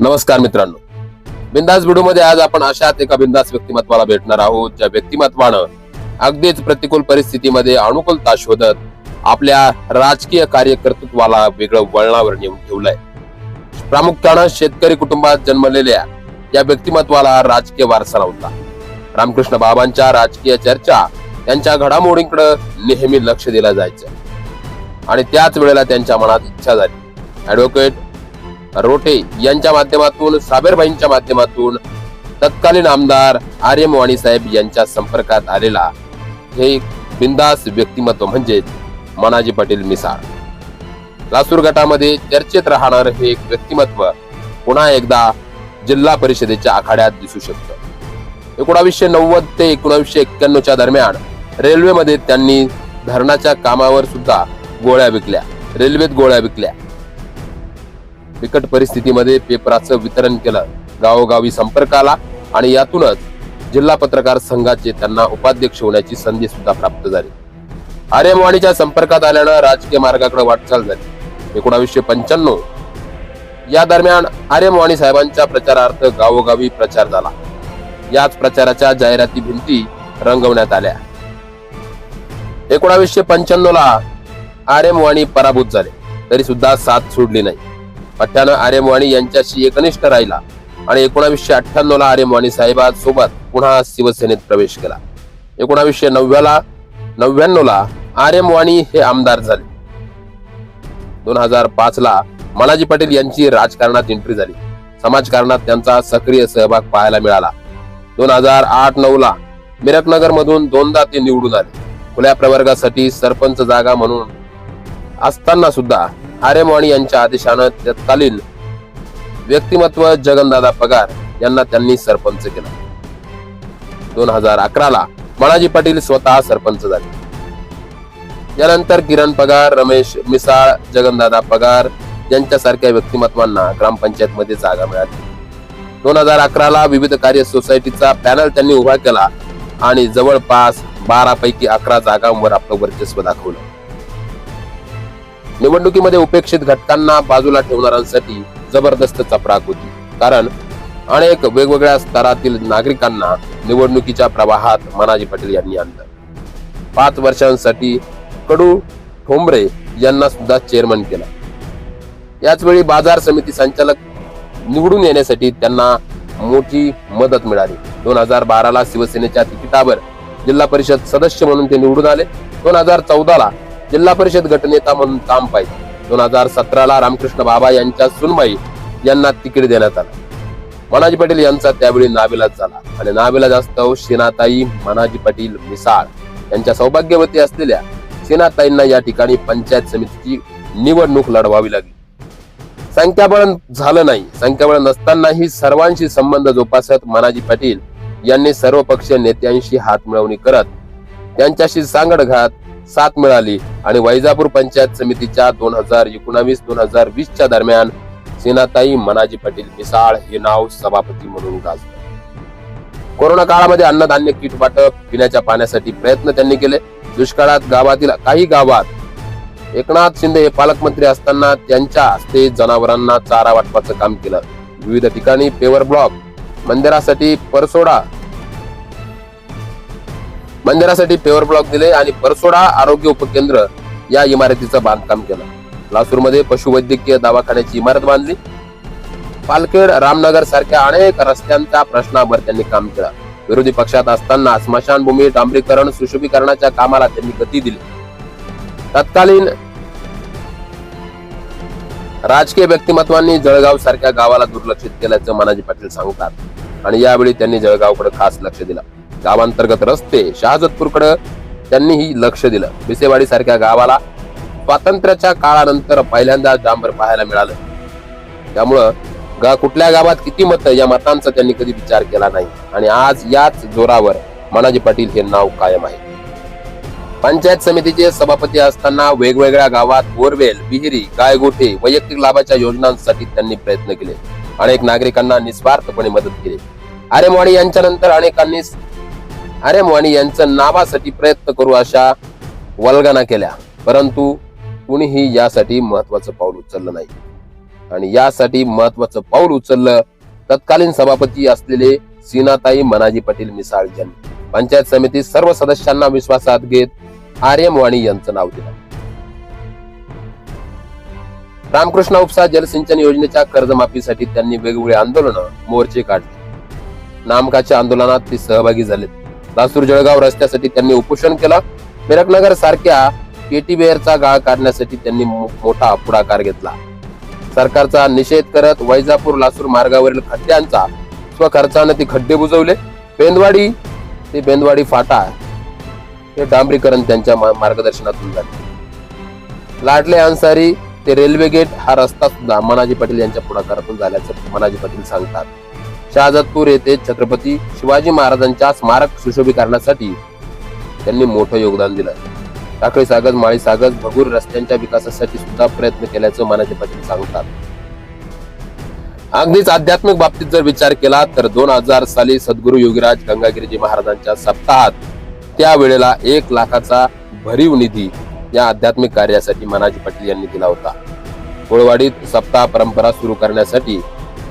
नमस्कार मित्रांनो. बिंदासमध्ये आज आपण अशाच एका बिंदास व्यक्तिमत्वाला भेटणार आहोत ज्या व्यक्तिमत्वानं अगदीच प्रतिकूल परिस्थितीमध्ये अनुकूलता शोधत आपल्या राजकीय कार्यकर्तृत्वाला वेगळं वळणावर नेऊन ठेवलंय. प्रामुख्यानं शेतकरी कुटुंबात जन्मलेल्या या व्यक्तिमत्वाला राजकीय वारसा लावता रामकृष्ण बाबांच्या राजकीय चर्चा त्यांच्या घडामोडींकडे नेहमी लक्ष दिलं जायचं. आणि त्याच वेळेला त्यांच्या मनात इच्छा झाली. ऍडव्होकेट रोटे यांच्या माध्यमातून साबेरभाईंच्या माध्यमातून तत्कालीन आमदार आर्यम वाणी साहेब यांच्या संपर्कात आलेला हे बिंदास व्यक्तिमत्व म्हणजेच मनाजी पाटील मिसाळ. लासूर गटामध्ये चर्चेत राहणार हे एक व्यक्तिमत्व पुन्हा एकदा जिल्हा परिषदेच्या आखाड्यात दिसू शकतं. एकोणावीसशे नव्वद ते एकोणावीसशे एक्क्याण्णवच्या दरम्यान रेल्वेमध्ये त्यांनी धरणाच्या कामावर सुद्धा गोळ्या विकल्या रेल्वेत गोळ्या विकल्या. बिकट परिस्थितीमध्ये पेपराचं वितरण केलं. गावोगावी संपर्क आला आणि यातूनच जिल्हा पत्रकार संघाचे त्यांना उपाध्यक्ष होण्याची संधी सुद्धा प्राप्त झाली. आर्यमवाणीच्या संपर्कात आल्यानं राजकीय मार्गाकडे वाटचाल झाली. एकोणावीसशे पंच्याण्णव या दरम्यान आर्यमवाणी साहेबांच्या प्रचारार्थ गावोगावी प्रचार झाला. याच प्रचाराच्या जाहिराती भिंती रंगवण्यात आल्या. एकोणावीसशे पंच्याण्णव ला आर्यमवाणी पराभूत झाले. तरी सुद्धा साथ सोडली नाही. पठ्यानं आर्यमवाणी यांच्याशी एकनिष्ठ राहिला आणि एकोणावीसशे अठ्ठ्याण्णव ला आर्यमवाणी साहेबांसोबत पुन्हा शिवसेनेत प्रवेश केला. एकोणावीसशे नव्याला नव्याण्णव ला आर्यमवाणी हे आमदार झाले. दोन हजार पाच ला मालाजी पाटील यांची राजकारणात एंट्री झाली. समाजकारणात त्यांचा सक्रिय सहभाग पाहायला मिळाला. दोन हजार आठ नऊ ला मिरकनगर मधून दोनदा ते निवडून आले. खुल्या प्रवर्गासाठी सरपंच जागा म्हणून असताना सुद्धा आर्यमवाणी यांच्या आदेशानं तत्कालीन व्यक्तिमत्व जगनदादा पगार यांना त्यांनी सरपंच केलं. दोन हजार अकराला मणाजी पाटील स्वतः सरपंच झाले. यानंतर किरण पगार रमेश मिसाळ जगनदादा पगार यांच्यासारख्या व्यक्तिमत्वांना ग्रामपंचायत मध्ये जागा मिळाली. दोन हजार अकराला विविध कार्य सोसायटीचा पॅनल त्यांनी उभा केला आणि जवळपास बारा पैकी अकरा जागांवर आपलं वर्चस्व दाखवलं. निवडणुकीमध्ये उपेक्षित घटकांना बाजूला ठेवणाऱ्यांसाठी जबरदस्त चपराक होती. कारण अनेक वेगवेगळ्या स्तरातील नागरिकांना निवडणुकीच्या प्रवाहात मनाजी पाटील यांनी आणलं. पाच वर्षांसाठी कडू ठोंबरे यांना सुद्धा चेअरमन केला. याच वेळी बाजार समिती संचालक निवडून येण्यासाठी त्यांना मोठी मदत मिळाली. दोन हजार बाराला शिवसेनेच्या तिकिटावर जिल्हा परिषद सदस्य म्हणून ते निवडून आले. दोन हजार चौदाला जिल्हा परिषद गटनेता म्हणून काम पाहिजे. दोन हजार सतराला रामकृष्ण बाबा यांच्या सुनबाई यांना तिकीट देण्यात आलं. मनाजी पाटील यांचा त्यावेळी नाविलाज झाला. आणि नाविलाज असतो सेनाताई मनाजी पाटील मिसाळ यांच्या सौभाग्यवती असलेल्या सेनाताईंना या ठिकाणी पंचायत समितीची निवडणूक लढवावी लागली. संख्याबळ झालं नाही. संख्याबळ नसतानाही सर्वांशी संबंध जोपासत मनाजी पाटील यांनी सर्व पक्षीय नेत्यांशी हात मिळवणी करत त्यांच्याशी सांगड घात साथ मिळाली आणि वैजापूर पंचायत समितीच्या दोन हजार एकोणावीस दोन हजार वीस च्या दरम्यान सेनाताई मनाजी पाटील मिसाळ हे नाव सभापती म्हणून गाजलं. कोरोना काळामध्ये अन्नधान्य किट वाटप पिण्याच्या पाण्यासाठी प्रयत्न त्यांनी केले. दुष्काळात गावातील काही गावात एकनाथ शिंदे हे पालकमंत्री असताना त्यांच्या हस्ते जनावरांना चारा वाटपाचं काम केलं. विविध ठिकाणी पेवर ब्लॉक मंदिरासाठी परसोडा मंदिरासाठी पेवर ब्लॉक दिले आणि परसोडा आरोग्य उपकेंद्र या इमारतीचं बांधकाम केलं. लासूरमध्ये पशुवैद्यकीय दवाखान्याची इमारत बांधली. पालखेड रामनगर सारख्या अनेक रस्त्यांच्या प्रश्नावर त्यांनी काम केलं. विरोधी पक्षात असताना स्मशानभूमी डांबरीकरण सुशोभीकरणाच्या कामाला त्यांनी गती दिली. तत्कालीन राजकीय व्यक्तिमत्वांनी जळगाव सारख्या गावाला दुर्लक्षित केल्याचं मनाजी पाटील सांगतात. आणि यावेळी त्यांनी जळगावकडे खास लक्ष दिलं. गावांतर्गत रस्ते शहाजतपूरकडे त्यांनीही लक्ष दिलं. बिसेवाडी सारख्या गावाला स्वातंत्र्याच्या काळानंतर पहिल्यांदा डांबर पाहायला मिळालं. त्यामुळं गा कुठल्या गावात किती मतं या मतांचा त्यांनी कधी विचार केला नाही. आणि आज याच जोरावर मनाजी पाटील हे नाव कायम आहे. पंचायत समितीचे सभापती असताना वेगवेगळ्या गावात बोरवेल विहिरी गायगोठे वैयक्तिक लाभाच्या योजनांसाठी त्यांनी प्रयत्न केले. अनेक नागरिकांना निस्वार्थपणे मदत केली. आरेमवाडी यांच्या नंतर अनेकांनी आर्यमवाणी यांच्या नावासाठी प्रयत्न करू अशा वल्गना केल्या. परंतु कुणीही यासाठी महत्वाचं पाऊल उचललं नाही. आणि यासाठी महत्वाचं पाऊल उचललं तत्कालीन सभापती असलेले सीनाताई मनाजी पाटील मिसाळ यांनी. पंचायत समिती सर्व सदस्यांना विश्वासात घेत आर्यम वाणी यांचं नाव दिलं. रामकृष्ण उपसा जलसिंचन योजनेच्या कर्जमाफीसाठी त्यांनी वेगवेगळे आंदोलनं मोर्चे काढले. नामकाच्या आंदोलनात ते सहभागी झाले लासूर जळगाव रस्त्यासाठी त्यांनी उपोषण केलं. मेरकनगर सारख्या केटीवेअरचा गाळ काढण्यासाठी त्यांनी मो- मोठा पुढाकार घेतला. सरकारचा निषेध करत वैजापूर लासूर मार्गावरील खड्ड्यांचा स्वखर्चाने ते खड्डे बुजवले. बेंदवाडी ते बेंदवाडी फाटा हे डांबरीकरण त्यांच्या मार्गदर्शनातून झाले. लाडले अन्सारी ते रेल्वे गेट हा रस्ता सुद्धा मनाजी पाटील यांच्या पुढाकारातून झाल्याचं मनाजी पाटील सांगतात. शहाजतपूर येथे छत्रपती शिवाजी महाराजांच्या स्मारक सुशोभीकरणासाठी त्यांनी मोठं योगदान दिलं. टाकळी सागज माळी सागज भगूर रस्त्यांच्या विकासासाठी सुद्धा प्रयत्न केल्याचं मनाजी पाटील सांगतात. अगदीच आध्यात्मिक बाबतीत जर विचार केला तर दोन हजार साली सद्गुरू योगीराज गंगागिरीजी महाराजांच्या सप्ताहात त्यावेळेला एक लाखाचा भरीव निधी या आध्यात्मिक कार्यासाठी मनाजी पाटील यांनी दिला होता. कोळवाडीत सप्ताह परंपरा सुरू करण्यासाठी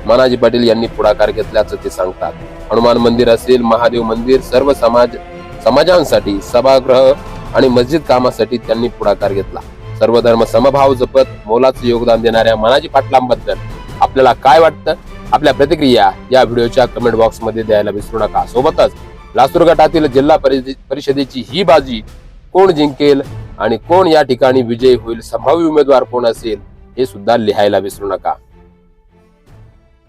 मनाजी पाटील यांनी पुढाकार घेतल्याचं ते सांगतात. हनुमान मंदिर असेल महादेव मंदिर सर्व समाज समाजांसाठी सभागृह आणि मस्जिद कामासाठी त्यांनी पुढाकार घेतला. सर्व धर्म समभाव जपत मोलाचं योगदान देणाऱ्या मनाजी पाटलांबद्दल आपल्याला काय वाटतं? आपल्या प्रतिक्रिया या व्हिडिओच्या कमेंट बॉक्समध्ये द्यायला विसरू नका. सोबतच लासूर गटातील जिल्हा परिषदेची ही बाजी कोण जिंकेल आणि कोण या ठिकाणी विजयी होईल संभाव्य उमेदवार कोण असेल हे सुद्धा लिहायला विसरू नका.